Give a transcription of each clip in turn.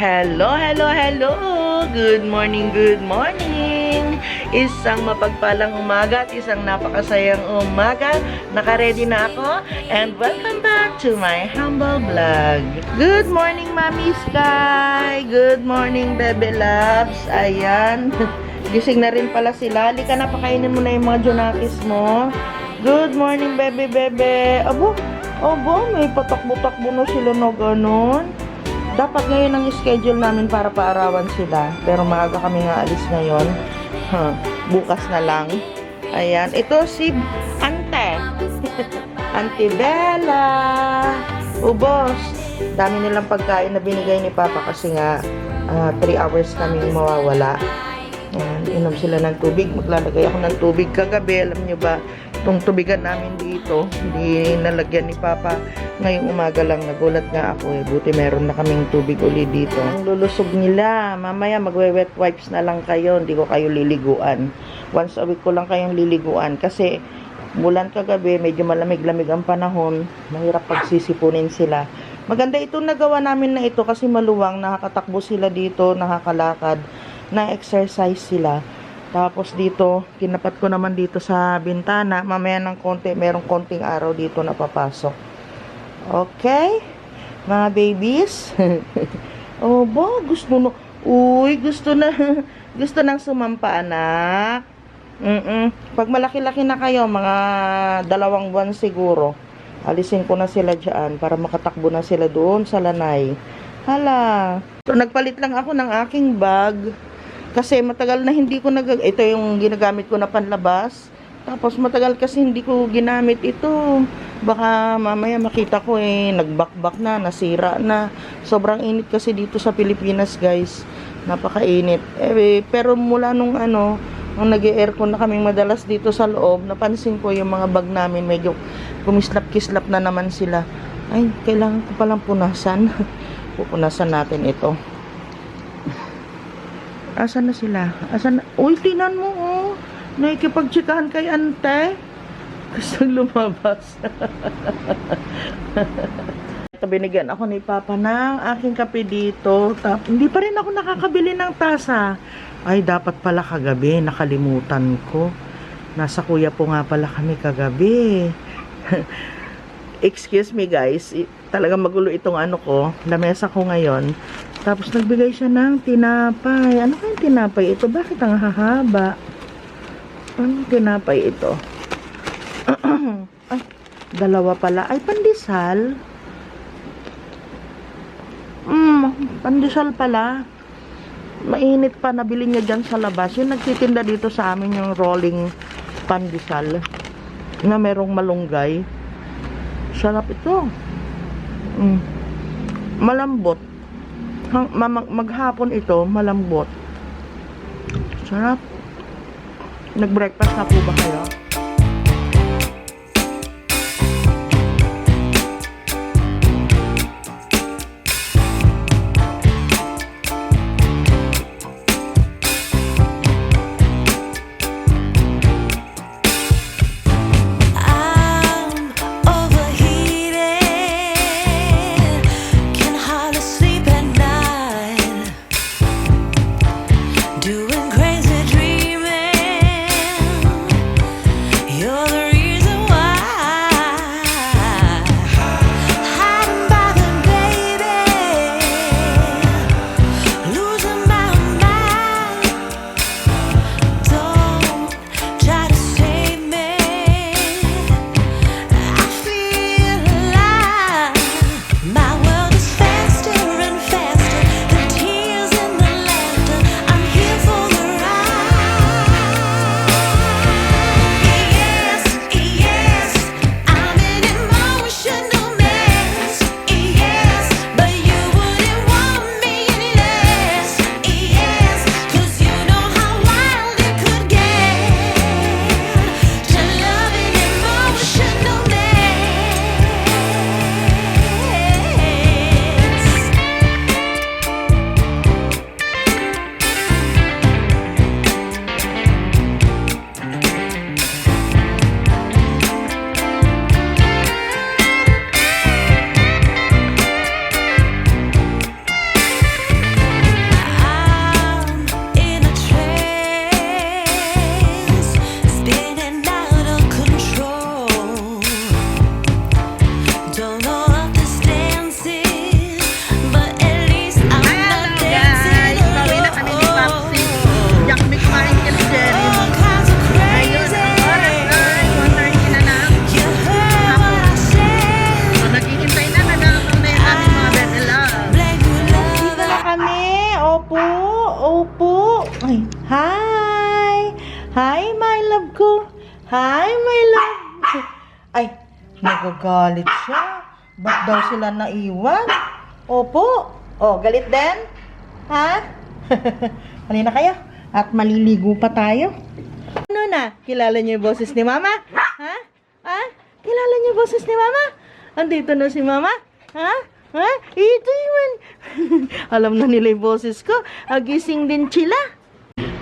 Hello, hello, hello! Good morning, good morning! Isang mapagpalang umaga at isang napakasayang umaga. Nakaredy na ako and welcome back to my humble vlog. Good morning, Mami Sky! Good morning, Bebe Loves! Ayan, gising na rin pala sila. Halika na, pakainin mo na yung mga junakis mo. Good morning, Bebe Bebe! Abo, abo, may patakbo-takbo na sila na ganon. Dapat ngayon ang schedule namin para paarawan sila. Pero maaga kami nga alis ngayon. Huh, bukas na lang. Ayan. Ito si Ante. Auntie Bella. Ubos. Dami nilang pagkain na binigay ni Papa kasi nga 3 hours kaming mawawala. Ayan. Inom sila ng tubig. Maglalagay ako ng tubig kagabi. Alam nyo ba, itong tubigan namin dito, hindi nalagyan ni Papa. Ngayong umaga lang, nagulat nga ako eh. Buti meron na kaming tubig uli dito. Ang lulusog nila. Mamaya magwe-wet wipes na lang kayo. Hindi ko kayo liliguan. Once a week ko lang kayong liliguan. Kasi bulan kagabi, medyo malamig-lamig ang panahon. Mahirap pagsisipunin sila. Maganda itong nagawa namin na ito kasi maluwang. Nakakatakbo sila dito, nakakalakad. Na-exercise sila. Tapos dito, kinapat ko naman dito sa bintana. Mamaya ng konti, merong konting araw dito na papasok. Okay? Mga babies? oh, ba? Gusto na. Uy, gusto na. gusto nang sumampa, anak. Mm-mm. Pag malaki-laki na kayo, mga dalawang buwan siguro, alisin ko na sila dyan para makatakbo na sila doon sa lanay. Hala. So, nagpalit lang ako ng aking bag. Kasi matagal na hindi ko nag... Ito yung ginagamit ko na panlabas. Tapos matagal kasi hindi ko ginamit ito. Baka mamaya makita ko eh, nagbakbak na, nasira na. Sobrang init kasi dito sa Pilipinas guys. Napakainit. Eh, pero mula nung ano, nung nag aircon na kaming madalas dito sa loob, napansin ko yung mga bag namin medyo kumislap-kislap na naman sila. Ay, kailangan ko palang punasan. Pupunasan natin ito. Asan na sila? Asan na? Uy, tinan mo oh. Nakikipagtsikahan kay ante. Gusto lumabas. Ito binigyan ako ni Papa ng aking kape dito. Tap, hindi pa rin ako nakakabili ng tasa. Ay, dapat pala kagabi. Nakalimutan ko. Nasa kuya po nga pala kami kagabi. Excuse me guys. Talagang magulo itong ano ko. Lamesa ko ngayon. Tapos nagbigay siya ng tinapay. Ano kayang tinapay ito? Bakit ang hahaba? Ano tinapay ito? Ay, dalawa pala. Ay, pandesal. Mm, pandesal pala. Mainit pa, nabili niya dyan sa labas. Yung nagtitinda dito sa amin yung rolling pandesal na merong malunggay. Sarap ito. Mm. Malambot. Maghapon ito, malambot. Sarap. Nag-breakfast na po ba kayo? Sila naiwan? Opo. Oh, galit din? Ha? Halina kayo. At maliligo pa tayo. Ano na? Kilala niyo yung boses ni Mama? Ha? Ha? Kilala niyo yung boses ni Mama? Andito na si Mama? Ha? Ha? Ito yun. Alam na nila yung boses ko. Agising din sila.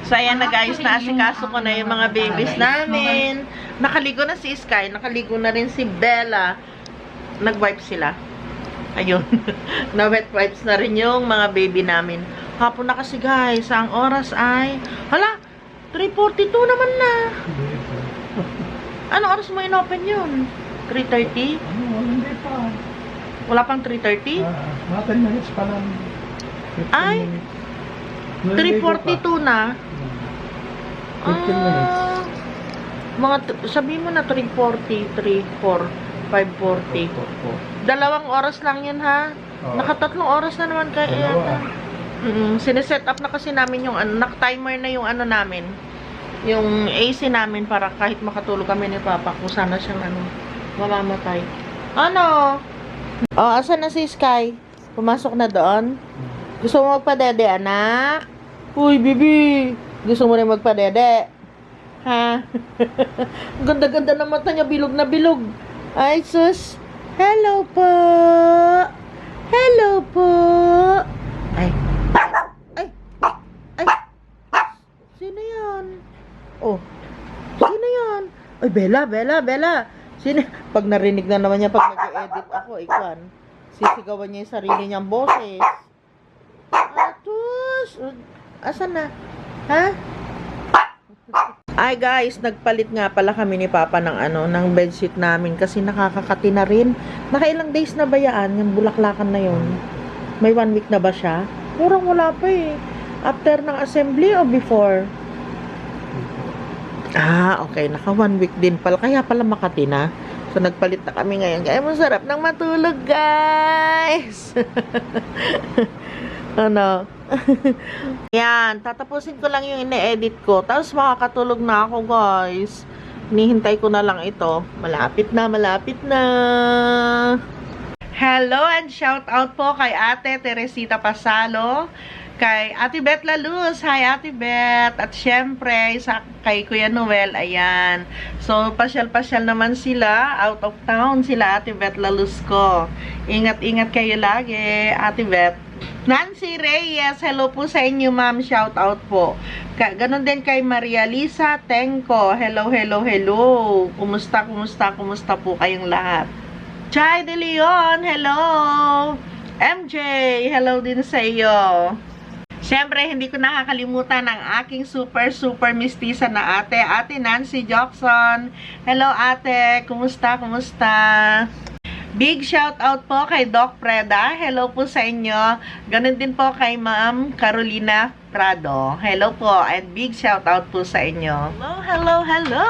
So, ayan na guys, naasikaso ko na yung mga babies namin. Nakaligo na si Sky, nakaligo na rin si Bella. Nag-wipe sila. Ayun. Na-wet wipes na rin yung mga baby namin. Hapon na kasi guys, ang oras ay... Hala, 3.42 naman na. Ano oras mo in-open yun? 3.30? Ano, hindi pa. Wala pang 3.30? Ah, mga 10 minutes pa lang. 15 Ay, minutes. Naliligo pa. 3.42 na. 15 minutes. Ah, mga, sabi mo na 3.40, 3, 4, 5.40. Opo. Dalawang oras lang yun ha. Oo. Nakatatlong oras na naman kaya Dalawa. yata. Mm, sineset up na kasi namin yung ano, nak-timer na yung ano namin. Yung AC namin para kahit makatulog kami ni Papa kung sana siyang ano, mamamatay. Ano? Oh, asan na si Sky? Pumasok na doon? Gusto mo magpadede, anak? Uy, bibi! Gusto mo rin magpadede? Ha? Ganda-ganda ng mata niya, bilog na bilog. Ay, sus. Hello po. Hello po. Ay. Ay. Ay. Sino yan? Oh. Sino yan? Ay, Bella, Bella, Bella. Sino? Pag narinig na naman niya pag nag-edit ako, ikwan. Sisigawan niya yung sarili niyang boses. Atus! Asan na? Ha? Ay guys, nagpalit nga pala kami ni Papa ng ano, ng bedsheet namin kasi nakakakati na rin. Nakailang days na ba yan, yung bulaklakan na yun? May one week na ba siya? Murang wala pa eh. After ng assembly o before? Ah, okay. Naka one week din pala. Kaya pala makati na. So, nagpalit na kami ngayon. Kaya masarap ng matulog, guys. ano? Yan. Tatapusin ko lang yung ine-edit ko. Tapos makakatulog na ako, guys. Nihintay ko na lang ito. Malapit na, malapit na. Hello and shout out po kay Ate Teresita Pasalo, kay Ate Beth Laluz. Hi Ate Beth. At syempre sa kay Kuya Noel, ayan. So pasyal-pasyal naman sila, out of town sila Ate Beth Laluz ko. Ingat-ingat kayo lagi, Ate Beth. Nancy Reyes, hello po sa inyo ma'am, shout out po. Ka ganon din kay Maria Lisa Tenko, hello, hello, hello. Kumusta, kumusta, kumusta po kayong lahat? Chai De Leon, hello! MJ, hello din sa iyo. Siyempre, hindi ko nakakalimutan ang aking super, super mistisa na ate, ate Nancy Jackson. Hello ate, kumusta, kumusta? Big shout out po kay Doc Preda. Hello po sa inyo. Ganun din po kay Ma'am Carolina Prado. Hello po and big shout out po sa inyo. Hello, hello, hello.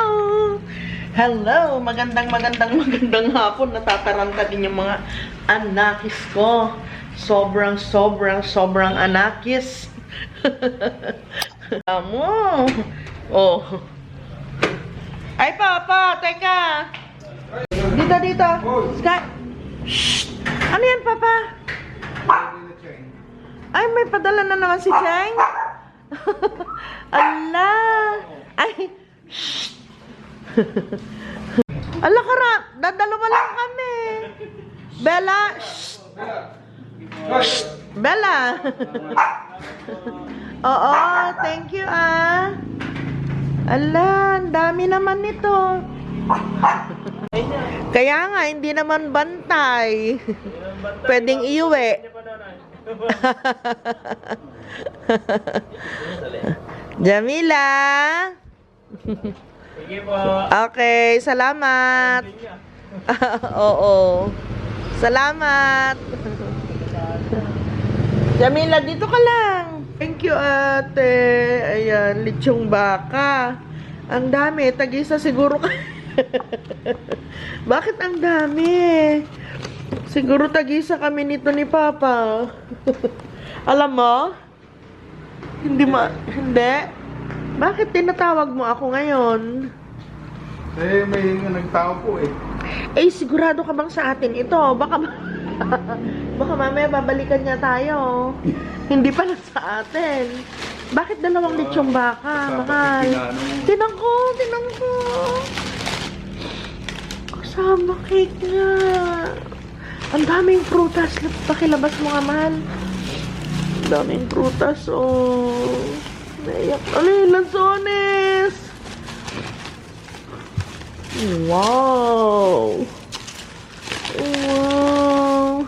Hello, magandang magandang magandang hapon. Natataranta din yung mga anakis ko. Sobrang sobrang sobrang anakis. Amo. Oh. Ay, Papa, teka. Dito, dito. Sky. Shh. Ano yan, Papa? Ay, may padala na naman si Cheng. Ala. Ay. Shh. Ala, kara. Dadalawa lang kami. Bella. Shh. Shh. Bella. Oo, thank you ah. Ala, ang dami naman nito. Kaya nga, hindi naman bantay. Pwedeng iuwi. Jamila. Okay, salamat. Oo. Salamat. Jamila, dito ka lang. Thank you, ate. Ayan, lechong baka. Ang dami. Tagisa siguro ka. Bakit ang dami? Siguro tagisa kami nito ni Papa. Alam mo? Hindi ma... Hindi. Bakit tinatawag mo ako ngayon? Eh, may nagtao po eh. Eh, sigurado ka bang sa atin ito? Baka, baka mamaya babalikan niya tayo. Hindi pala sa atin. Bakit dalawang lechong baka, mahal? kay Tinanong. Kasama cake nga. Ang daming prutas. Pakilabas mo nga, mahal. Ang daming prutas, oh. Naiyak. Ano yun, lansones? Wow! Wow!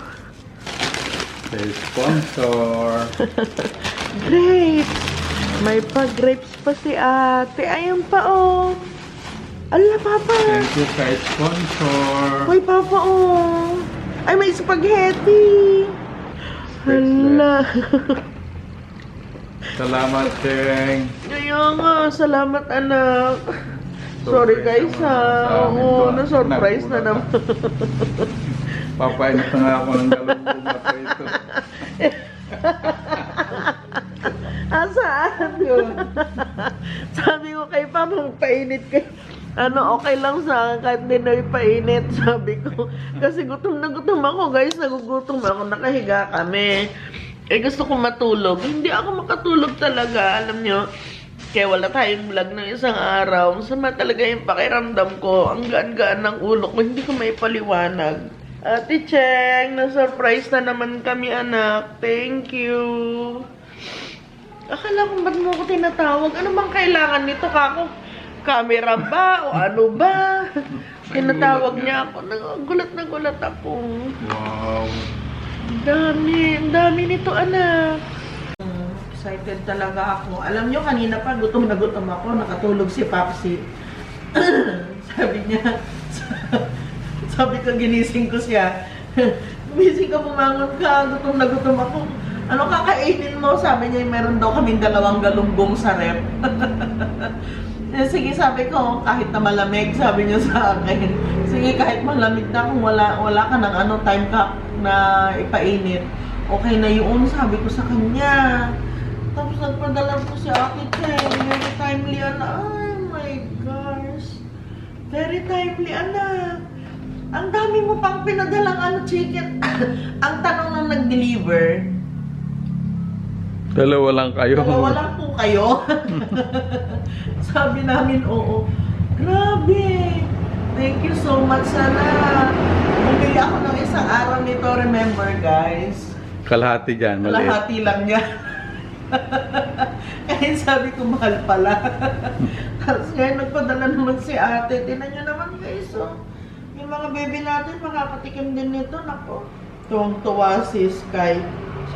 May sponsor. Grapes! May pa-grapes pa si ate. Ayun pa, oh. Ala, papa. Thank you kay sponsor. Hoy, papa, oh. Ay, may spaghetti. Hala. Salamat, Cheng. Kaya nga, salamat, anak. Sorry, guys, ha. sa amin Oo, to. na-surprise na naman. Papainit na nga ako ng galunggong na ito. Asaan? Sabi ko kay pa, painit kay ano, okay lang sa akin kahit hindi na ipainit, sabi ko. Kasi gutom na gutom ako, guys. Nagugutom ako. Nakahiga kami. Eh, gusto ko matulog. Hindi ako makatulog talaga, alam nyo. Kaya wala tayong vlog ng isang araw. Sama talaga yung pakiramdam ko. Ang gaan-gaan ng ulo ko. Hindi ko may paliwanag. Ate Cheng, na-surprise na naman kami, anak. Thank you. Akala ko ba't mo ako tinatawag? Ano bang kailangan nito, kako? Camera ba? O ano ba? tinatawag niya ako. Nag- Gulat na gulat ako. Wow. Ang dami, ang dami nito, anak. Excited talaga ako. Alam nyo, kanina pa, gutom na gutom ako. Nakatulog si Papsi. sabi niya, sabi ko, ginising ko siya. Gumising ka, bumangon ka, gutom na gutom ako. Ano kakainin mo? Sabi niya, meron daw kaming dalawang galunggong sa rep. Eh, Sige, sabi ko, kahit na malamig, sabi niya sa akin. Sige, kahit malamig na, kung wala, wala ka ng ano, time ka na ipainit. Okay na yun, sabi ko sa kanya. Tapos nagpadala ko si Ate Cheng. Very timely, anak. Oh my gosh. Very timely, anak. Ang dami mo pang pinadalang ano, chicken. Ang tanong nung nag-deliver, Dalawa lang kayo. Dalawa lang kayo. Sabi namin, oo. Grabe. Thank you so much. Sana bumili ako ng isang araw nito. Remember, guys. Kalahati dyan, maliit. Kalahati lang niya. Kaya sabi ko, mahal pala. Tapos ngayon, nagpadala naman si ate. Tinan niyo naman, guys. Oh. Yung mga baby natin, makakatikim din nito. Nako. Tuwang-tuwa si Sky.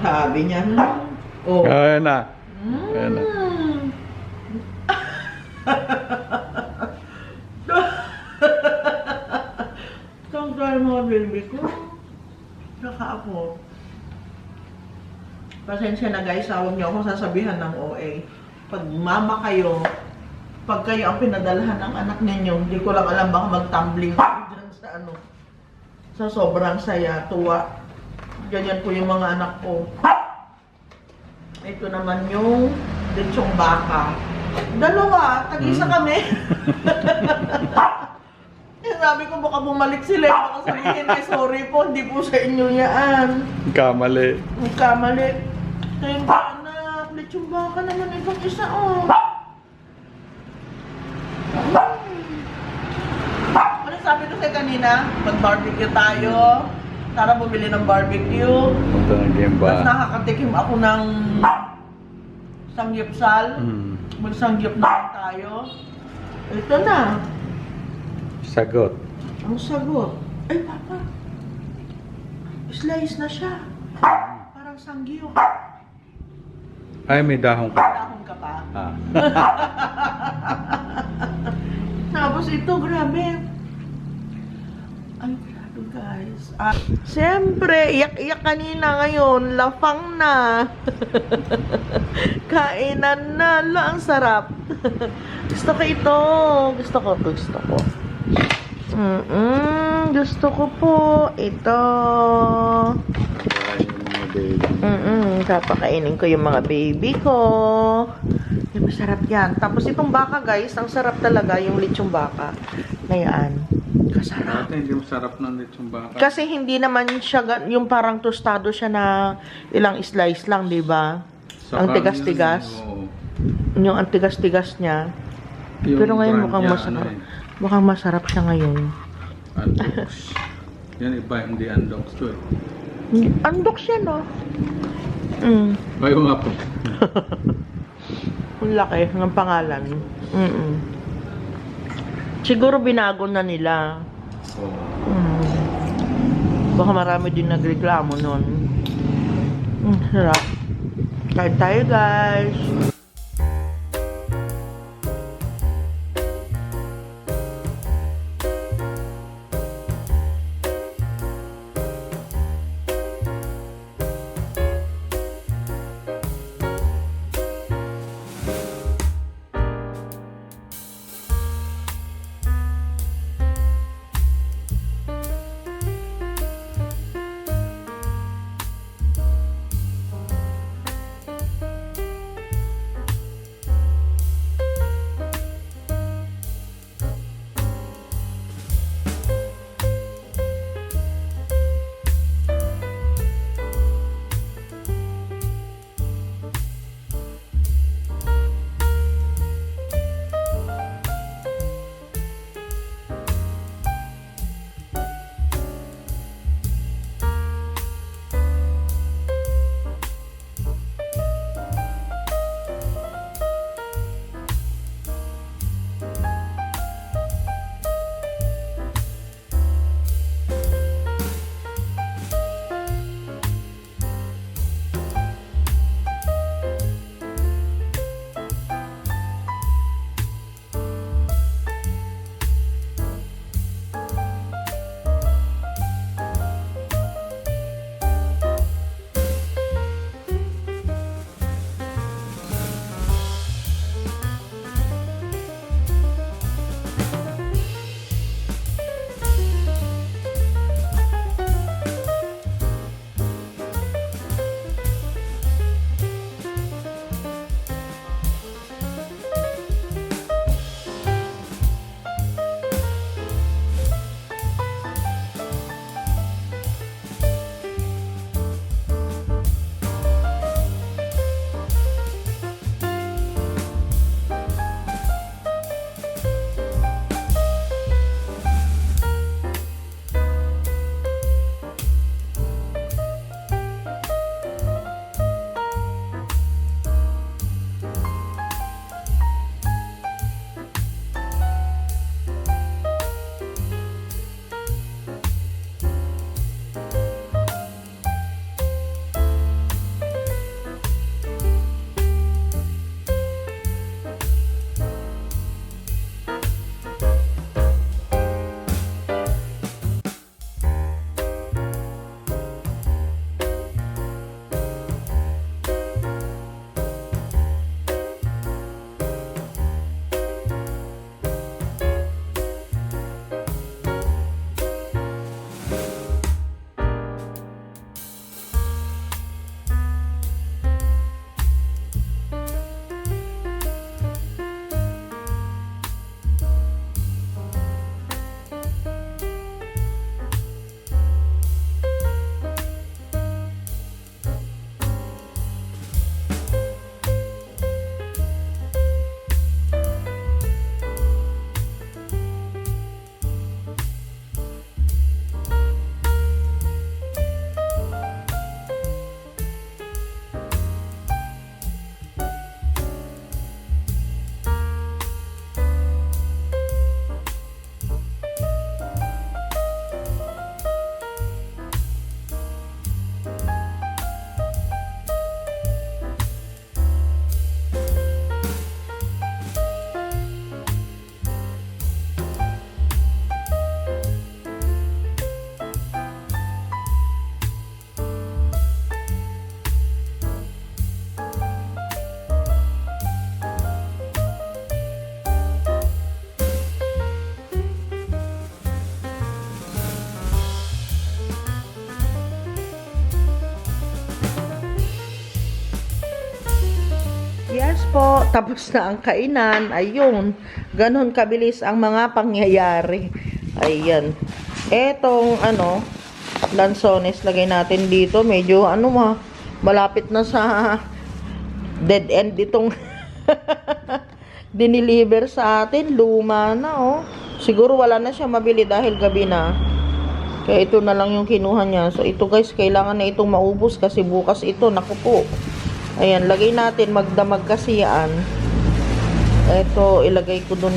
Sabi niya, hmm. Oh. Ayan na. Ayan na. Mm. Itong tayo mga baby ko. Saka ako. Pasensya na guys, huwag niyo akong sasabihan ng OA. Pag mama kayo, pag kayo ang pinadalahan ng anak ninyo, hindi ko lang alam baka mag-tumbling kayo dyan sa ano. Sa sobrang saya, tuwa. Ganyan po yung mga anak ko. Ito naman yung lechong baka. Dalawa, tag-isa kami. Eh, Sabi ko baka bumalik sila, baka sabihin ay sorry po, hindi po sa inyo yan. Kamali. Ang kamali. Thank you, anak. Lechong baka naman itong isa, oh. Ano sabi ko sa'yo kanina? Mag-barbecue tayo. Tara bumili ng barbecue. Punta ng game Tapos nakakatikim ako ng sangyupsal. Hmm. Magsangyup na tayo. Ito na. Sagot. Ang sagot. Ay, papa. Slice na siya. Parang sangyup. Ay, may dahon ka. Dahon ka pa. Ah. Tapos ito, grabe. Ay, guys. Ah, Siyempre, iyak-iyak kanina ngayon. Lafang na. Kainan na. Ala, ang sarap. gusto ko ito. Gusto ko to. Gusto ko. Mm-mm, gusto ko po. Ito. Yung baby. Mm-mm, papakainin ko yung mga baby ko. Ay, masarap yan. Tapos itong baka, guys, ang sarap talaga yung lechong baka. Na. Kasarap. Dati hindi masarap ng lechong baka. Kasi hindi naman siya, yung parang tostado siya na ilang slice lang, di ba? Ang tigas-tigas. Yung ang tigas-tigas niya. Yung Pero ngayon mukhang niya, masarap. ano eh, Mukhang masarap siya ngayon. Andox. Yan iba, hindi andox to eh. Andok siya, no? Mm. Bayo nga po. Ang laki ng pangalan. Mm Siguro binago na nila. Oo. Mm. Baka marami din nagreklamo nun. Mm, sarap. Kain tayo, guys. Po, tapos na ang kainan. Ayun, ganun kabilis ang mga pangyayari. Ayan. Etong ano, lansones, lagay natin dito. Medyo ano ma, malapit na sa dead end itong diniliver sa atin. Luma na oh. Siguro wala na siya mabili dahil gabi na. Kaya ito na lang yung kinuha niya. So ito guys, kailangan na itong maubos kasi bukas ito, naku po. Ayan, lagay natin, magdamag kasi yan. Ito, ilagay ko dun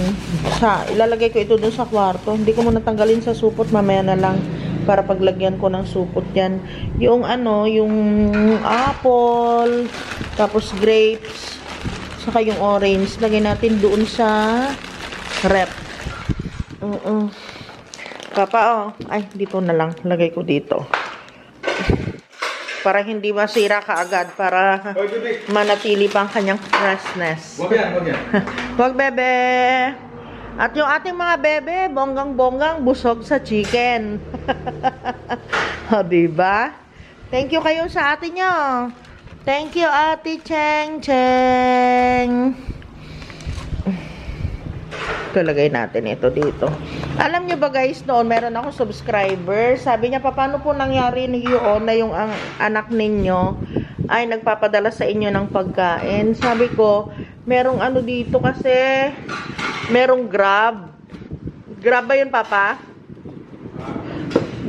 sa, ilalagay ko ito dun sa kwarto. Hindi ko muna tanggalin sa supot, mamaya na lang para paglagyan ko ng supot yan. Yung ano, yung apple, tapos grapes, saka yung orange, lagay natin doon sa rep. Oo. Papa, oh. Ay, dito na lang. Lagay ko dito. Para hindi masira kaagad. Para manatili pa ang kanyang freshness. Yan, huwag yan. Wag, bebe! At yung ating mga bebe, bonggang-bonggang busog sa chicken. o, diba? Thank you kayo sa atin nyo. Thank you, Ate Cheng Cheng. Ito, lagay natin ito dito. Alam nyo ba guys, noon meron ako subscriber. Sabi niya, paano po nangyari yun na yung ang anak ninyo ay nagpapadala sa inyo ng pagkain. Sabi ko, merong ano dito kasi, merong grab. Grab ba yun, Papa?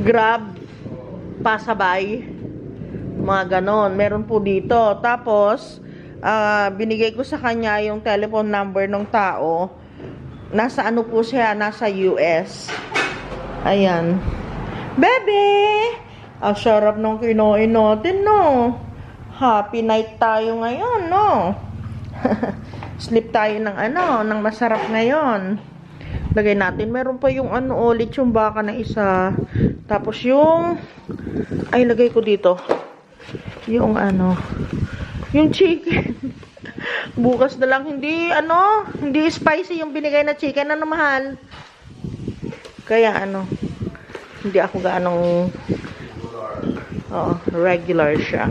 Grab. Pasabay. Mga ganon. Meron po dito. Tapos, ah, binigay ko sa kanya yung telephone number ng tao. Nasa ano po siya? Nasa US. Ayan. Bebe! Ang sarap nung kinoin natin, no? Happy night tayo ngayon, no? Sleep tayo ng ano, ng masarap ngayon. Lagay natin. Meron pa yung ano, ulit yung baka na isa. Tapos yung... Ay, lagay ko dito. Yung ano... Yung chicken. Bukas na lang hindi, ano, hindi spicy yung binigay na chicken. Ano, mahal? Kaya, ano, hindi ako gaanong, oo, regular siya.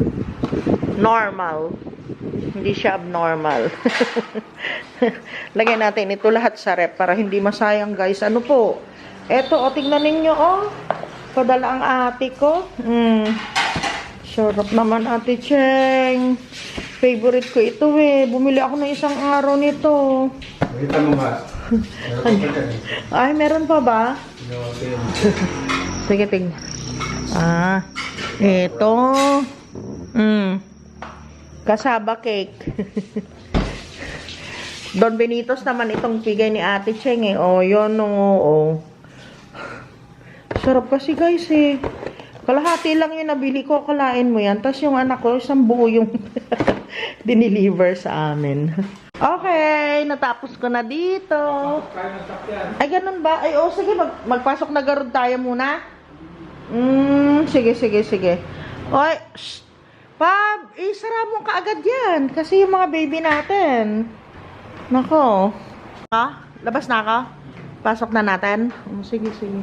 Normal. Hindi siya abnormal. Lagay natin ito lahat sa rep para hindi masayang, guys. Ano po? Eto, o, tignan ninyo, oh. Padala ang ate ko. Mm. Sarap naman, ate Cheng. Favorite ko ito, eh. Bumili ako ng isang araw nito. Makita mo ba? Ay, meron pa ba? Sige, tingnan. Ah, ito. Mm. Kasaba cake. Don Benitos naman itong bigay ni Ate Cheng eh. Oh, yun, oo. Sarap kasi guys eh. Kalahati lang yung nabili ko, kalain mo yan. Tapos yung anak ko, isang buo yung diniliver sa amin. Okay, natapos ko na dito. Ay, ganun ba? Ay, oh, sige, mag magpasok na garod tayo muna. Hmm, sige, sige, sige. Oy, shh. Pab, isara mo kaagad yan. Kasi yung mga baby natin. Nako. Ha? Labas na ako? Pasok na natin? Oh, sige, sige.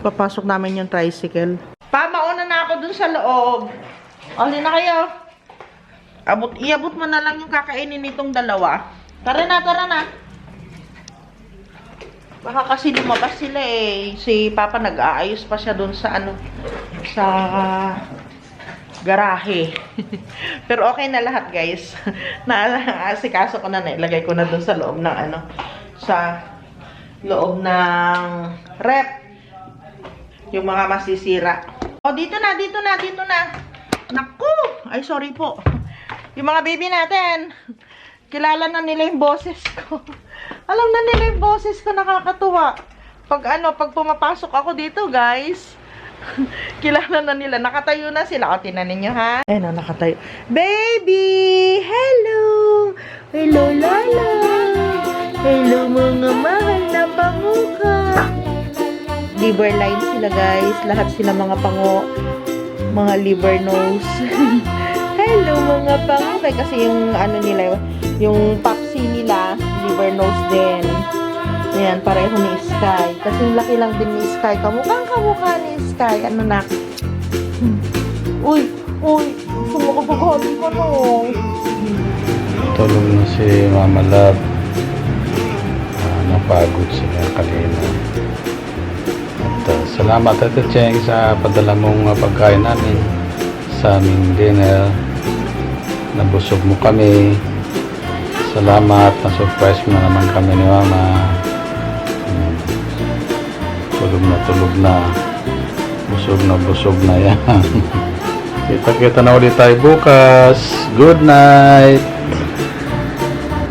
Papasok namin yung tricycle. Pa, mauna na ako dun sa loob. Oli na kayo. Abot, iabot mo na lang yung kakainin nitong dalawa. Tara na, tara na. Baka kasi lumabas sila eh. Si Papa nag-aayos pa siya dun sa ano, sa garahe. Pero okay na lahat guys. Naasikaso ko na, nailagay ko na dun sa loob ng ano, sa loob ng rep. Yung mga masisira. Oh, dito na, dito na, dito na. Naku! Ay, sorry po. Yung mga baby natin. Kilala na nila yung boses ko. Alam na nila yung boses ko, nakakatuwa. Pag ano, pag pumapasok ako dito, guys, kilala na nila. Nakatayo na sila. O, tinan ninyo, ha? Ayun, o, nakatayo. Baby! Hello! Hello, Lala! Hello, mga mahal na panguka! Liver line sila, guys. Lahat sila mga pango. Mga liver nose. Hello, mga pango. Kasi yung, ano nila, yung popsi nila, liver nose din. Ayan, pareho ni Sky. Kasi yung laki lang din ni Sky. Kamukhang kamukha ni Sky. Ano na? Hmm. Uy, uy. Sumukapaghali ka no. Natulog na si Mama Love. Ah, napagod sila kanina. At ah, salamat Ate Cheng sa padala mong ah, pagkain namin sa aming dinner. Nabusog mo kami. Salamat. Na-surprise mo na naman kami ni Mama. Hmm. Tulog na tulog na. Busog na busog na yan. Kita-kita na ulit tayo bukas. Good night.